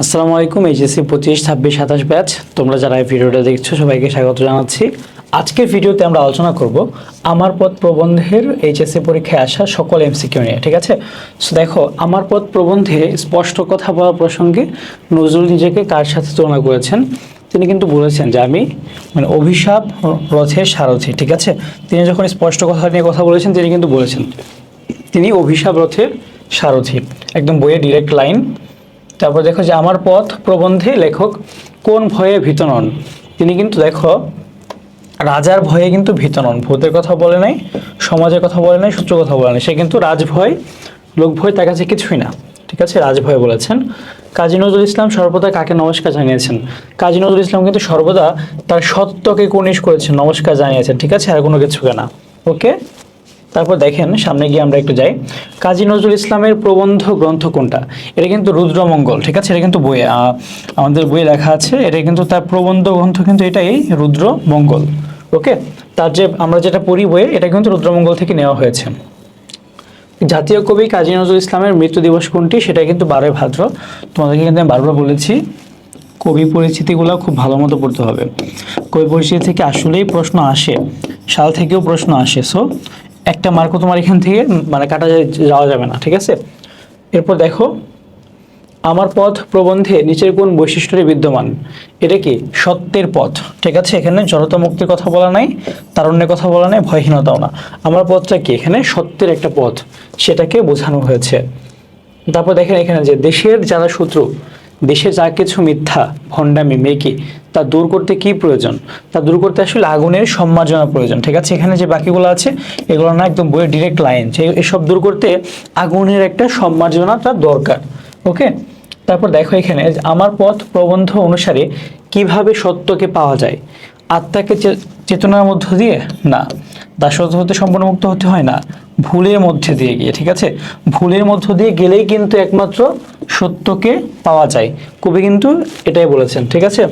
আসসালামু আলাইকুম, এইচএসসি পঁচিশ, ছাব্বিশ, সাতাশ ব্যাচ। তোমরা যারা এই ভিডিওটা দেখছ, সবাইকে স্বাগত জানাচ্ছি। আজকের ভিডিওতে আমরা আলোচনা করব আমার পথ প্রবন্ধের এইচএসসি পরীক্ষায় আসা সকল এমসিকিউ নিয়ে, ঠিক আছে? সো দেখো, আমার পথ প্রবন্ধে স্পষ্ট কথা বলা প্রসঙ্গে নজরুল নিজেকে কার সাথে তুলনা করেছেন? তিনি কিন্তু বলেছেন যে আমি মানে অভিশাপ, রথের সারথি, ঠিক আছে? তিনি যখন স্পষ্ট কথা নিয়ে কথা বলেছেন, তিনি কিন্তু বলেছেন, তিনি অভিশাপ, রথের সারথি, একদম বইয়ের ডিরেক্ট লাইন তারপর দেখো যে আমার পথ প্রবন্ধে লেখক কোন ভয়ে ভীত নন? তিনি কিন্তু দেখো রাজার ভয়ে কিন্তু ভীত নন। ভূতের কথা বলে নাই, সমাজের কথা বলে নাই সূত্র কথা বলে নাই। সে কিন্তু রাজভয় লোক ভয় তার কাছে কিছুই না। ঠিক আছে? রাজভয় বলেছেন। কাজী নজরুল ইসলাম সর্বদা কাকে নমস্কার জানিয়েছেন? কাজী নজরুল ইসলাম কিন্তু সর্বদা তার সত্যকে কনিশ করেছেন, নমস্কার জানিয়েছেন। ঠিক আছে? আর কোনো কিছুকে না। ওকে? তারপর দেখেন, সামনে গিয়ে আমরা একটু যাই। কাজী নজরুল ইসলামের প্রবন্ধ গ্রন্থ কোনটা? এটা কিন্তু রুদ্রমঙ্গল, ঠিক আছে? এটা কিন্তু বইয়ে আমাদের বইয়ে লেখা আছে। এটা কিন্তু তার প্রবন্ধ গ্রন্থ কিন্তু এটাই, রুদ্রমঙ্গল, ওকে? তার যে, আমরা যেটা পড়ি বইয়ে, এটা কিন্তু রুদ্রমঙ্গল থেকে নেওয়া হয়েছে। জাতীয় কবি কাজী নজরুল ইসলামের মৃত্যু দিবস কোনটি? সেটা কিন্তু বারোই ভাদ্র। তোমাদেরকে কিন্তু আমি বারবার বলেছি, কবি পরিচিতিগুলো খুব ভালো মতো পড়তে হবে। কবি পরিচিতি থেকে আসলেই প্রশ্ন আসে, সাল থেকেও প্রশ্ন আসে। সো একটা মার্কও তোমার এখান থেকে মানে কাটা যাওয়া যাবে না, ঠিক আছে? এরপর দেখো, আমার পথ প্রবন্ধে নিচের কোন বৈশিষ্ট্যটি বিদ্যমান? এটা কি সত্যের পথ? ঠিক আছে, এখানে জড়তা মুক্তির কথা বলা নাই, তারণ্যের কথা বলা নাই, ভয়হীনতাও না। আমার পথটা কি? এখানে সত্যের একটা পথ, সেটাকে বোঝানো হয়েছে। তারপর দেখেন এখানে যে দেশের যারা শত্রু দেশে যা কিছু মিথ্যা, ভণ্ডামি, মেকি, তা দূর করতে কি প্রয়োজন? তা দূর করতে আসলে আগুনের সম্মার্জনা প্রয়োজন। ঠিক আছে, এখানে যে বাকিগুলো আছে, এগুলো না একদম বইয়ের ডিরেক্ট লাইন যে এসব দূর করতে আগুনের একটা সম্মার্জনাটা দরকার। ওকে তারপর দেখো এখানে, আমার পথ প্রবন্ধ অনুসারে কীভাবে সত্যকে পাওয়া যায়? আত্মাকে চেতনার মধ্য দিয়ে? না। দাসত্ব হতে সম্পূর্ণ মুক্ত হতে হয় না। ভুলের মধ্যে দিয়ে গিয়ে, ঠিক আছে? ভুলের মধ্য দিয়ে গেলেই কিন্তু একমাত্র সত্যকে পাওয়া যায়। কবি কিন্তু এটাই বলেছেন, ঠিক আছে?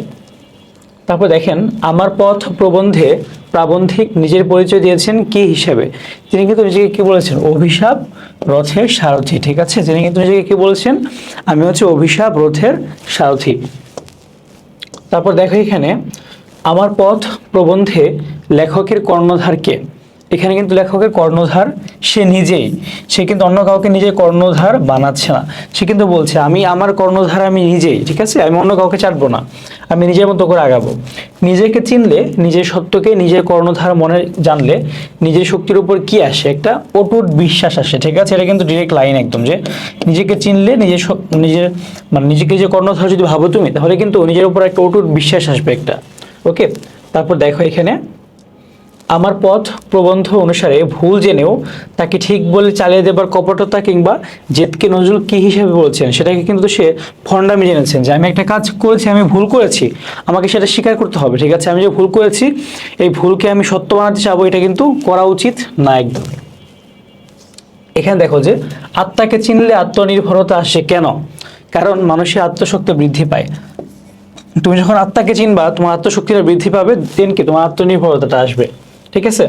তারপর দেখেন, আমার পথ প্রবন্ধে প্রাবন্ধিক নিজের পরিচয় দিয়েছেন কি হিসেবে? তিনি কিন্তু নিজেকে কি বলেছেন? অভিশাপ রথের সারথি, ঠিক আছে? তিনি কিন্তু নিজেকে কি বলেছেন? আমি হচ্ছে অভিশাপ রথের সারথি। তারপর দেখো এখানে, আমার পথ প্রবন্ধে লেখকের কর্ণধার কে? এখানে কিন্তু লেখকের কর্ণধার, সে নিজেই। সে কিন্তু অন্য কাউকে নিজে কর্ণধার বানাচ্ছে না। সে কিন্তু বলছে, আমি আমার কর্ণধার আমি নিজেই, ঠিক আছে? আমি অন্য কাউকে চাটবো না। আমি নিজের মতো করে আগাবো। নিজেকে চিনলে, নিজের সত্যকে, নিজের কর্ণধার মনে জানলে, নিজের শক্তির উপর কি আসে? একটা অটুট বিশ্বাস আসে, ঠিক আছে? এটা কিন্তু ডিরেক্ট লাইন একদম যে, নিজেকে চিনলে নিজের নিজের মানে নিজেকে যে কর্ণধার যদি ভাবো তুমি, তাহলে কিন্তু নিজের উপর একটা অটুট বিশ্বাস আসবে একটা। ওকে? তারপর দেখো এখানে আমার পথ প্রবন্ধ অনুসারে ভুল জেনেও তাকে ঠিক বলে চালিয়ে দেবার কপটতা কিংবা জেদকে নজরুল কি হিসেবে বলছেন সেটাকে কিন্তু সে ফন্ডামি জেনেছেন যে আমি একটা কাজ করেছি, আমি ভুল করেছি, আমাকে সেটা স্বীকার করতে হবে, ঠিক আছে? আমি যে ভুল করেছি, এই ভুলকে আমি সত্য বানাতে চাবো, এটা কিন্তু করা উচিত না একদম। এখানে দেখো যে আত্মাকে চিনলে আত্মনির্ভরতা আসে কেন? কারণ মানুষের আত্মশক্তি বৃদ্ধি পায়। তুমি যখন আত্মাকে চিনবা, তোমার আত্মশক্তিটা বৃদ্ধি পাবে, দেন কি? তোমার আত্মনির্ভরতাটা আসবে। ঠিক আছে?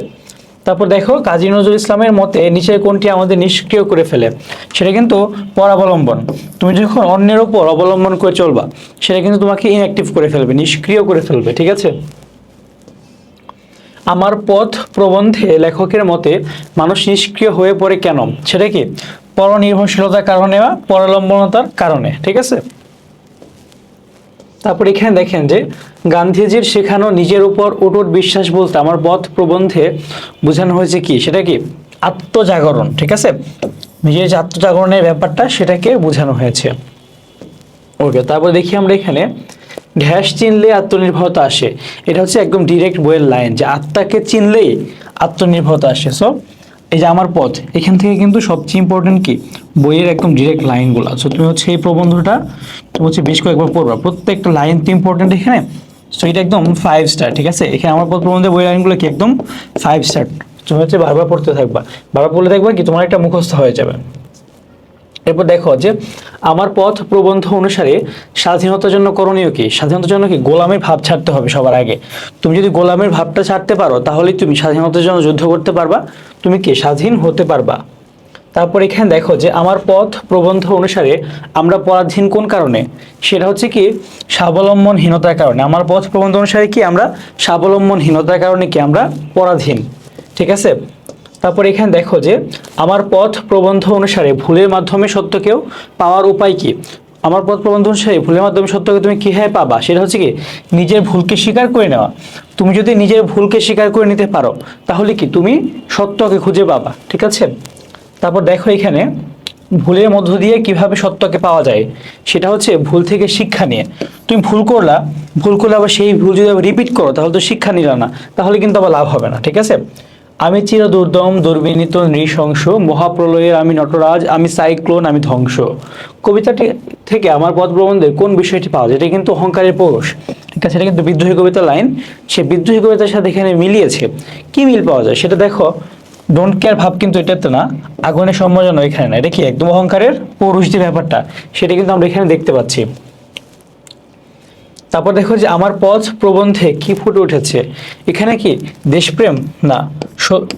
তারপর দেখো, কাজী নজরুল ইসলামের মতে নিচের কোনটি আমাদের নিষ্ক্রিয় করে ফেলে। সেটা কিন্তু পরাবলম্বন। তুমি যখন অন্যের ওপর অবলম্বন করে চলবা, সেটা কিন্তু তোমাকে ইনঅ্যাক্টিভ করে ফেলবে, নিষ্ক্রিয় করে ফেলবে, ঠিক আছে? আমার পথ প্রবন্ধে লেখকের মতে মানুষ নিষ্ক্রিয় হয়ে পড়ে কেন? সেটা কি? পরনির্ভরশীলতার কারণে বা পরাবলম্বনতার কারণে, ঠিক আছে? তারপর এখানে দেখেন যে গান্ধীজির শেখানো নিজের উপর অটুট বিশ্বাস বলতে আমার পথ প্রবন্ধে বোঝানো হয়েছে কি? সেটা কি? আত্মজাগরণ, ঠিক আছে? নিজের যে আত্মজাগরণের ব্যাপারটা সেটাকে বোঝানো হয়েছে। ওকে, তারপর দেখি আমরা এখানে ঢ্যাস চিনলে আত্মনির্ভরতা আসে। এটা হচ্ছে একদম ডিরেক্ট বইয়ের লাইন যে আত্মাকে চিনলেই আত্মনির্ভরতা আসে। সো এই যে আমার পথ, এখান থেকে কিন্তু সবচেয়ে ইম্পর্টেন্ট কি? বইয়ের একদম ডিরেক্ট লাইনগুলো। সো তুমি হচ্ছে এই প্রবন্ধটা, তুমি হচ্ছে বেশ কয়েকবার পড়বা। প্রত্যেকটা লাইন তো ইম্পর্টেন্ট এখানে? সো এটা একদম ফাইভ স্টার ঠিক আছে? এখানে আমার পথ প্রবন্ধের বইয়ের লাইনগুলো কি একদম ফাইভ স্টার তুমি হচ্ছে বারবার পড়তে থাকবা। বারবার পড়লে দেখবা কি তোমার একটা মুখস্থ হয়ে যাবে। এরপর দেখো যে আমার পথ প্রবন্ধ অনুসারে স্বাধীনতার জন্য করণীয় কি? স্বাধীনতার জন্য কি? গোলামের ভাব ছাড়তে হবে সবার আগে। তুমি যদি গোলামের ভাবটা ছাড়তে পারো তাহলেই তুমি স্বাধীনতার জন্য যুদ্ধ করতে পারবা। তুমি কি? স্বাধীন হতে পারবা। তারপর এখানে দেখো যে আমার পথ প্রবন্ধ অনুসারে আমরা পরাধীন কোন কারণে? সেটা হচ্ছে কি? স্বাবলম্বনহীনতার কারণে। আমার পথ প্রবন্ধ অনুসারে কি? আমরা স্বাবলম্বনহীনতার কারণে কি? আমরা পরাধীন। ঠিক আছে? তারপর এখানে দেখো যে আমার পথ প্রবন্ধ অনুসারে ভুলের মাধ্যমে সত্যকেও পাওয়ার উপায় কি? আমার পথ প্রবন্ধ অনুসারে ভুলের মাধ্যমে সত্যকে তুমি কীভাবে পাবা? সেটা হচ্ছে কি, নিজের ভুলকে স্বীকার করে নেওয়া। তুমি যদি নিজের ভুলকে স্বীকার করে নিতে পারো, তাহলে কি তুমি সত্যকে খুঁজে পাবা? ঠিক আছে? তারপর দেখো এখানে, ভুলের মধ্য দিয়ে কীভাবে সত্যকে পাওয়া যায়? সেটা হচ্ছে ভুল থেকে শিক্ষা নিয়ে। তুমি ভুল করলা, ভুল করলে আবার সেই ভুল যদি আবার রিপিট করো, তাহলে তো শিক্ষা নিলা না। তাহলে কিন্তু আবার লাভ হবে না। ঠিক আছে? আমি চির দুর্দম দুর্বিনীত, নৃশংস, মহাপ্রলয়ের আমি নটরাজ, আমি সাইক্লোন, আমি ধ্বংস। কবিতাটি থেকে আমার পদ প্রবন্ধের কোন বিষয়টি পাওয়া যায়? এটা কিন্তু অহংকারের পৌরুষ। ঠিক আছে, এটা কিন্তু বিদ্রোহী কবিতা লাইন। সে বিদ্রোহী কবিতার সাথে এখানে মিলিয়েছে। কি মিল পাওয়া যায়? সেটা দেখো ডোন্ট কেয়ার ভাব কিন্তু এটাতে না আগুনের সম্বোধন এখানে না। এটা কি একদম অহংকারের পৌরুষ যে ব্যাপারটা? সেটা কিন্তু আমরা এখানে দেখতে পাচ্ছি। তারপর দেখো যে আমার পথ প্রবন্ধে কি ফুটে উঠেছে? এখানে কি দেশপ্রেম? না।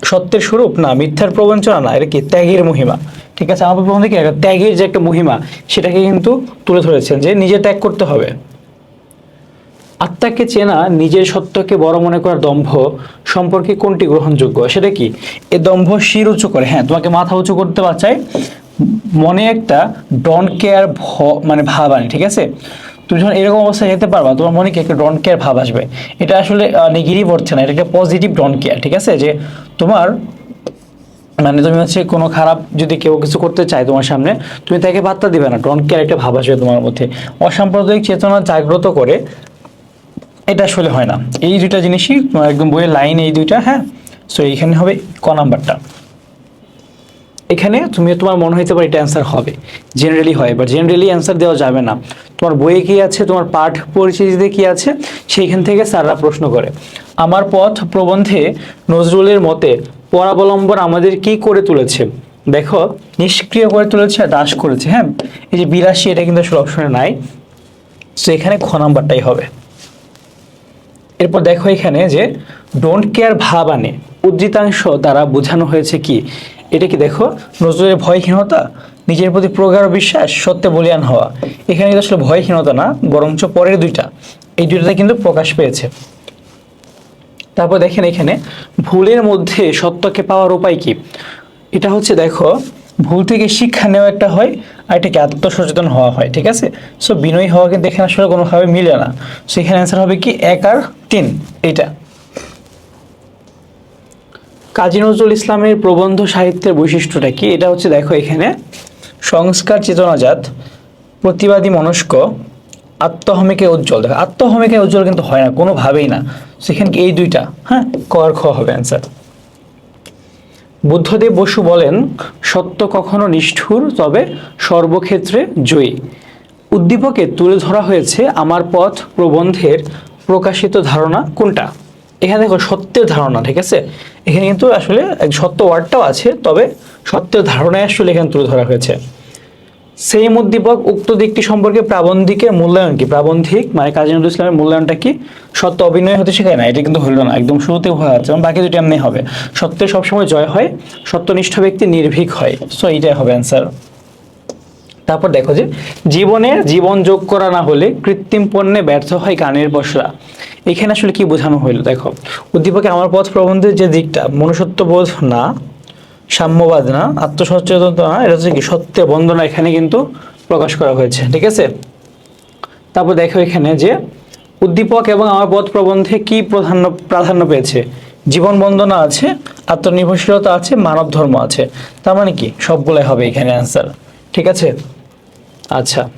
সত্যের স্বরূপ? না। মিথ্যার প্রবঞ্চনা? না। এটা কি ত্যাগের মহিমা? ঠিক আছে, আমার প্রবন্ধে কি একটা ত্যাগের যে একটা মহিমা, সেটাকে কিন্তু তুলে ধরেছেন যে নিজে ত্যাগ করতে হবে। আত্মাকে চেনা নিজের সত্যকে বড় মনে করার দম্ভ সম্পর্কে কোনটি গ্রহণযোগ্য? সেটা কি? এ দম্ভ শির উঁচু করে। হ্যাঁ তোমাকে মাথা উঁচু করতে পারছাই মনে একটা ডন কেয়ার মানে ভাব আনে, ঠিক আছে? তুমি যখন এরকম অবস্থায় যেতে পারবা, তোমার মনে কি একটা ডন্ট কেয়ার ভাব আসবে? এটা আসলে নেগেটিভ হচ্ছে না, এটা একটা পজিটিভ ডন্ট কেয়ার ঠিক আছে? যে তোমার মানে তুমি হচ্ছে কোনো খারাপ যদি কেউ কিছু করতে চায় তোমার সামনে, তুমি তাকে পাত্তা দিবে না ডন্ট কেয়ার একটা ভাব আসবে তোমার মধ্যে। অসাম্প্রদায়িক চেতনা জাগ্রত করে, এটা আসলে হয় না। এই দুইটা জিনিসই, একদম বইয়ের লাইন এই দুইটা হ্যাঁ? সো এইখানে হবে ক নাম্বারটা। এখানে তুমি, তোমার মনে হইতে পারে এটা অ্যান্সার হবে। জেনারেলি হয় বাট জেনারেলি অ্যান্সার দেওয়া যাবে না। তোমার বইয়ে কী আছে? তোমার পাঠ পরিচিতিতে কী আছে? সেইখান থেকে স্যাররা প্রশ্ন করে। আমার পথ প্রবন্ধে নজরুলের মতে, পরাবলম্বন আমাদের কি করে তুলেছে? দেখো, নিষ্ক্রিয় করে তুলেছে দাস করেছে হ্যাঁ? এই যে বিরাশি, এটা কিন্তু আসলে অপশনে নাই। সো এখানে খ নাম্বারটাই হবে। এরপর দেখো এখানে যে ডোন্ট কেয়ার ভাব আনে। উদ্ধৃতাংশ দ্বারা বোঝানো হয়েছে কি? এটা কি দেখো? নজরুলের ভয়হীনতা? নিজের প্রতি প্রগাঢ় বিশ্বাস, সত্যে বলিয়ান হওয়া। এখানে কিন্তু আসলে ভয়হীনতা না, বরঞ্চ পরের দুইটা। এই দুইটাতে কিন্তু প্রকাশ পেয়েছে। তারপর দেখেন এখানে, ভুলের মধ্যে সত্যকে পাওয়ার উপায় কি? এটা হচ্ছে দেখো, ভুল থেকে শিক্ষা নেওয়া একটা হয়, আর এটাকে আত্মসচেতন হওয়া হয়, ঠিক আছে? সো বিনয়ী হওয়া কিন্তু এখানে আসলে কোনোভাবে মিলে না। সো এখানে অ্যান্সার হবে কি? এক আর তিন, এইটা। কাজী নজরুল ইসলামের প্রবন্ধ সাহিত্যের বৈশিষ্ট্যটা কি? এটা হচ্ছে দেখো এখানে। সংস্কার চেতনাজাত, প্রতিবাদী মনস্ক, আত্মহমিকে উজ্জ্বল। দেখো, আত্মহমেকে উজ্জ্বল কিন্তু হয় না, কোনোভাবেই না। সেখানে এই দুইটা? হ্যাঁ ক আর খ হবে অ্যান্সার বুদ্ধদেব বসু বলেন, সত্য কখনো নিষ্ঠুর, তবে সর্বক্ষেত্রে জয়ী। উদ্দীপকে তুলে ধরা হয়েছে আমার পথ প্রবন্ধের প্রকাশিত ধারণা কোনটা? এখানে দেখো সত্যের ধারণা, ঠিক আছে? এখানে কিন্তু আসলে সত্য ওয়ার্ডটাও আছে, তবে সত্যের ধারণায় আসলে এখানে তুলে ধরা হয়েছে। সেই উদ্দীপক, উক্ত দিকটি সম্পর্কে প্রাবন্ধিকের মূল্যায়ন কি? প্রাবন্ধিক মানে কাজী নজরুল ইসলামের মূল্যায়নটা কি? সত্য অভিনয় হতে শেখায় না, এটা কিন্তু হলো না, একদম শুরুতে হয়ে আছে, এবং বাকি দুটি এমনি হবে। সত্যের সবসময় জয় হয়, সত্যনিষ্ঠ ব্যক্তি নির্ভীক হয়। সো এইটাই হবে অ্যান্সার তারপর দেখো যে জীবনে জীবন যোগ করা না হলে কৃত্রিম পণ্যে ব্যর্থ হয় গানের বসরা। এখানে আসলে কি বোঝানো হইল? দেখো উদ্দীপকে আমার পথ প্রবন্ধের যে দিকটা, মনুষ্যত্ববোধ না, সাম্যবাদ না, আত্মসচেতনতা না, এটা হচ্ছে কি সত্যের বন্দনা এখানে কিন্তু প্রকাশ করা হয়েছে, ঠিক আছে? তারপর দেখো এখানে যে উদ্দীপক এবং আমার পথ প্রবন্ধে কি প্রাধান্য প্রাধান্য পেয়েছে? জীবন বন্দনা আছে, আত্মনির্ভরশীলতা আছে, মানব ধর্ম আছে। তার মানে কি? সবগুলাই হবে এখানে অ্যান্সার ঠিক আছে? আচ্ছা।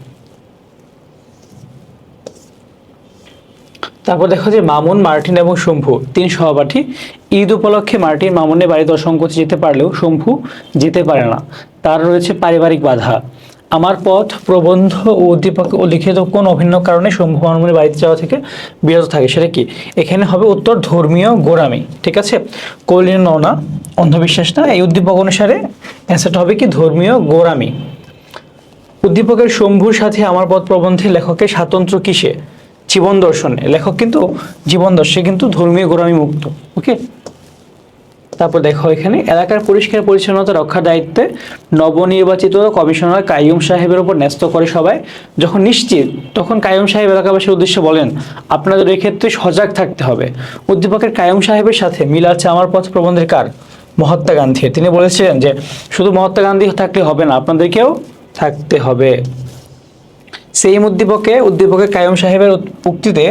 তারপর দেখো যে মামুন, মার্টিন এবং শম্ভু, তিন সহপাঠী। ঈদ উপলক্ষে মার্টিন মামুনের বাড়িতে অসংকোচে যেতে পারলেও শম্ভু যেতে পারে না। তার রয়েছে পারিবারিক বাধা। আমার পথ, প্রবন্ধ ও উদ্দীপক ও লিখিত কোন অভিন্ন কারণে শম্ভু মামুনের বাড়িতে যাওয়া থেকে বিরত থাকে সেটা কি? এখানে হবে উত্তর, ধর্মীয় গোড়ামি, ঠিক আছে? কলিন নওনা, অন্ধবিশ্বাস না? এই উদ্দীপক অনুসারে অ্যান্সারটা হবে কি? ধর্মীয় গোড়ামি। উদ্দীপকের শম্ভুর সাথে আমার পথ প্রবন্ধে লেখকের স্বাতন্ত্র্য কিসে? জীবন দর্শনে। লেখক কিন্তু জীবন দর্শনে কিন্তু ধর্মীয় গোড়ামি মুক্ত, ওকে? তারপর দেখো এখানে, এলাকার পরিষ্কার পরিচ্ছন্নতা রক্ষার দায়িত্বে নবনির্বাচিত কমিশনার কাইয়ুম সাহেবের উপর ন্যস্ত করে সবাই। যখন নিশ্চিত, তখন কাইয়ুম সাহেব এলাকাবাসীর উদ্দেশ্যে বলেন, আপনাদের এক্ষেত্রে সজাগ থাকতে হবে। উদ্দীপকের কাইয়ুম সাহেবের সাথে মিল আছে আমার পথ প্রবন্ধের কার? মহাত্মা গান্ধী তিনি বলেছিলেন যে, শুধু মহাত্মা গান্ধী থাকলে হবে না আপনাদেরকেও থাকতে হবে। সেই উদ্দীপকে উদ্দীপকে কায়ম সাহেবের উক্তিতে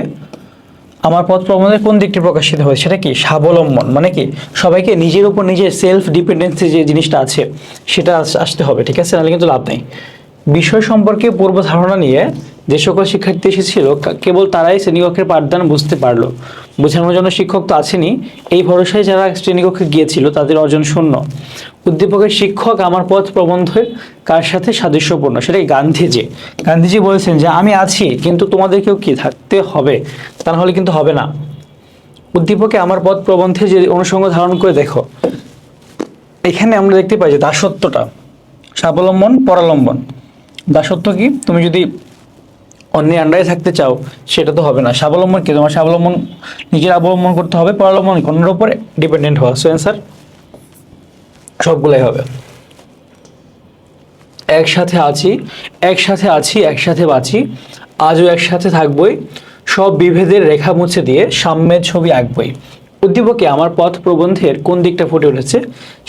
আমার পথ প্রবন্ধের কোন দিকটি প্রকাশিত হয়েছে? সেটা কি? স্বাবলম্বন মানে কি? সবাইকে নিজের উপর নিজের সেলফ ডিপেন্ডেন্সি যে জিনিসটা আছে, সেটা আসতে হবে, ঠিক আছে? নাহলে কিন্তু লাভ নেই। বিষয় সম্পর্কে পূর্ব ধারণা নিয়ে যে সকল শিক্ষার্থী এসেছিল কেবল তারাই শ্রেণীকক্ষের পাঠদান বুঝতে পারল। বোঝানোর জন্য শিক্ষক তো আছেনই। এই ভরসায় যারা শ্রেণীকক্ষে গিয়েছিল, তাদের অর্জন শূন্য। উদ্দীপকের শিক্ষক আমার পথ প্রবন্ধের কার সাথে সাদৃশ্যপূর্ণ? সেটাই গান্ধীজি। গান্ধীজি বলেছেন যে, আমি আছি, কিন্তু তোমাদেরকেও কি থাকতে হবে? তা নাহলে কিন্তু হবে না। উদ্দীপকে আমার পথ প্রবন্ধে যে অনুষঙ্গ ধারণ করে দেখো, এখানে আমরা দেখতে পাই যে দাসত্বটা স্বাবলম্বন, পরালম্বন। দাসত্ব কি? তুমি যদি অন্যের আন্ডারে থাকতে চাও, সেটা তো হবে না। স্বাবলম্বন কি? তোমার স্বাবলম্বন নিজের অবলম্বন করতে হবে, পরালম্বন? অন্যের উপরে ডিপেন্ডেন্ট হওয়া। সো অ্যান্সার সবগুলাই হবে। একসাথে আছি একসাথে আছি, একসাথে বাঁচি, আজও একসাথে থাকবই, সব বিভেদের রেখা মুছে দিয়ে সাম্যের ছবি আঁকবই। উদ্দীপকে আমার পথ প্রবন্ধের কোন দিকটা ফুটে উঠেছে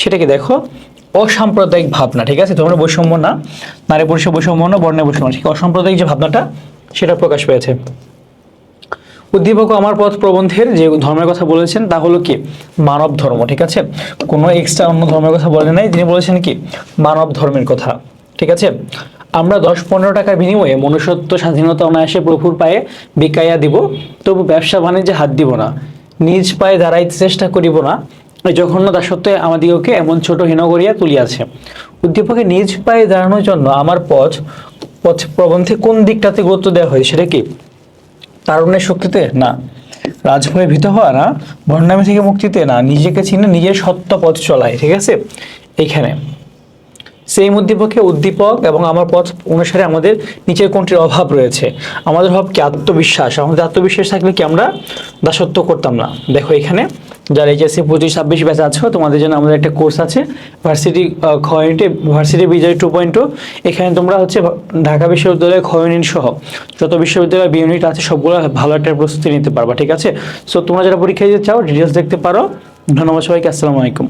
সেটাকে দেখো। অসাম্প্রদায়িক ভাবনা, ঠিক আছে? তোমরা বৈষম্য না নারী পুরুষের বৈষম্য না, বর্ণের বৈষম্য ঠিক অসাম্প্রদায়িক যে ভাবনাটা, সেটা প্রকাশ পেয়েছে। উদ্দীপক আমার পথ প্রবন্ধের যে ধর্মের কথা বলেছেন, তা হলো কি? মানব ধর্ম, ঠিক আছে? কোনো এক্সট্রা অন্য ধর্মের কথা বলেন নাই, তিনি বলেছেন কি? মানব ধর্মের কথা, ঠিক আছে? আমরা দশ পনেরো টাকার বিনিময়ে মনুষ্যত্ব, স্বাধীনতা, অনায়াসে প্রভুর পায়ে বিকাইয়া দিব, তবু ব্যবসা বাণিজ্যে হাত দিব না। নিজ পায়ে দাঁড়াইতে চেষ্টা করিব না। জঘন্য দাসত্বে আমাদিগকে এমন ছোট হীন করিয়া তুলিয়াছে। উদ্দীপকে নিজ পায়ে দাঁড়ানোর জন্য আমার পথ পথ প্রবন্ধে কোন দিকটাতে গুরুত্ব দেওয়া হয় সেটা কি? তারুণ্যের শক্তিতে? না। রাজভয়ে ভীত হওয়া না ভণ্ডামি থেকে মুক্তিতে? না। নিজেকে চিনে নিজের সত্য পথ চলায় ঠিক আছে? এখানে সেই উদ্দীপকে উদ্দীপক এবং আমার পথ অনুসারে আমাদের নিচের কোনটির অভাব রয়েছে? আমাদের অভাব কি? আত্মবিশ্বাস। আমাদের আত্মবিশ্বাস থাকলে কি আমরা দাসত্ব করতাম না? দেখো এখানে। যারা এইচএসসি পঁচিশ ছাব্বিশ ব্যাচ আছো, তোমাদের জন্য আমাদের একটা কোর্স আছে ভার্সিটি খয়নিটে ভার্সিটি বিজয় টু পয়েন্ট এখানে তোমরা হচ্ছে ঢাকা বিশ্ববিদ্যালয়ের খয়নিন সহ যত বিশ্ববিদ্যালয় বি ইউনিট আছে, সবগুলো ভালো একটা প্রস্তুতি নিতে পারবা, ঠিক আছে? সো তোমরা যারা পরীক্ষা দিতে চাও ডিটেলস দেখতে পারো। ধন্যবাদ সবাইকে, আসসালামু আলাইকুম।